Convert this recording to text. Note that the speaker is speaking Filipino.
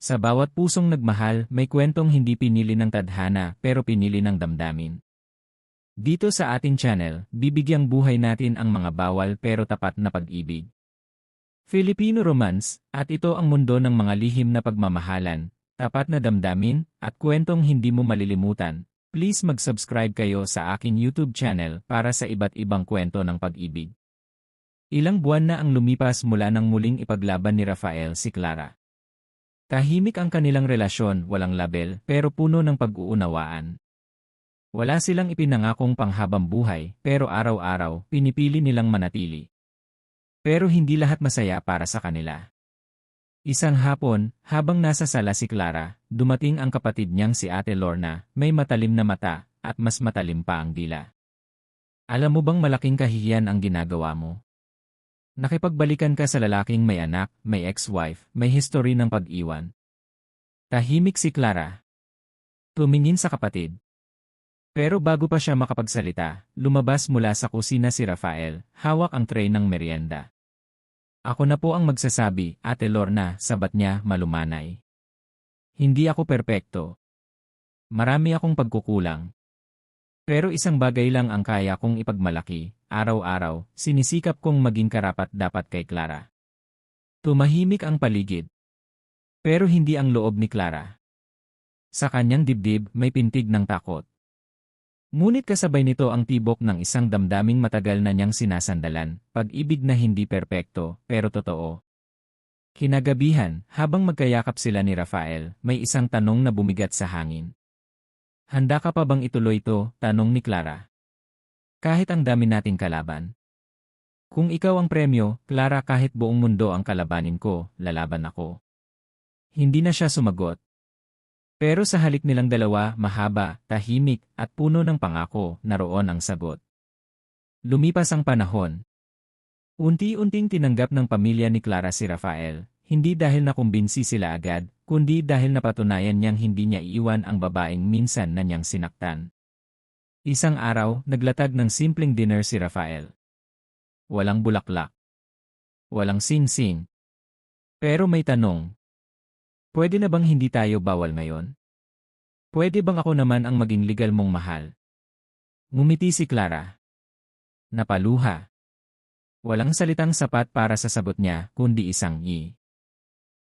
Sa bawat pusong nagmahal, may kwentong hindi pinili ng tadhana pero pinili ng damdamin. Dito sa ating channel, bibigyang buhay natin ang mga bawal pero tapat na pag-ibig. Filipino Romance, at ito ang mundo ng mga lihim na pagmamahalan, tapat na damdamin, at kwentong hindi mo malilimutan. Please mag-subscribe kayo sa aking YouTube channel para sa iba't ibang kwento ng pag-ibig. Ilang buwan na ang lumipas mula nang muling ipaglaban ni Rafael si Clara. Tahimik ang kanilang relasyon, walang label, pero puno ng pag-uunawaan. Wala silang ipinangakong panghabang buhay, pero araw-araw, pinipili nilang manatili. Pero hindi lahat masaya para sa kanila. Isang hapon, habang nasa sala si Clara, dumating ang kapatid niyang si Ate Lorna, may matalim na mata, at mas matalim pa ang dila. Alam mo bang malaking kahihiyan ang ginagawa mo? Nakipagbalikan ka sa lalaking may anak, may ex-wife, may history ng pag-iwan. Tahimik si Clara. Tumingin sa kapatid. Pero bago pa siya makapagsalita, lumabas mula sa kusina si Rafael, hawak ang tray ng merienda. Ako na po ang magsasabi, Ate Lorna, sabat niya, malumanay. Hindi ako perpekto. Marami akong pagkukulang. Pero isang bagay lang ang kaya kong ipagmalaki, araw-araw, sinisikap kong maging karapat-dapat kay Clara. Tumahimik ang paligid. Pero hindi ang loob ni Clara. Sa kanyang dibdib may pintig ng takot. Ngunit kasabay nito ang tibok ng isang damdaming matagal na niyang sinasandalan, pag-ibig na hindi perpekto, pero totoo. Kinagabihan, habang magkayakap sila ni Rafael, may isang tanong na bumigat sa hangin. Handa ka pa bang ituloy ito? Tanong ni Clara. Kahit ang dami nating kalaban. Kung ikaw ang premyo, Clara kahit buong mundo ang kalabanin ko, lalaban ako. Hindi na siya sumagot. Pero sa halik nilang dalawa, mahaba, tahimik, at puno ng pangako, naroon ang sagot. Lumipas ang panahon. Unti-unting tinanggap ng pamilya ni Clara si Rafael, hindi dahil nakumbinsi sila agad, kundi dahil napatunayan niyang hindi niya iiwan ang babaeng minsan na niyang sinaktan. Isang araw, naglatag ng simpleng dinner si Rafael. Walang bulaklak. Walang sing-sing. Pero may tanong. Pwede na bang hindi tayo bawal ngayon? Pwede bang ako naman ang maging legal mong mahal? Ngumiti si Clara. Napaluha. Walang salitang sapat para sa sagot niya, kundi isang i.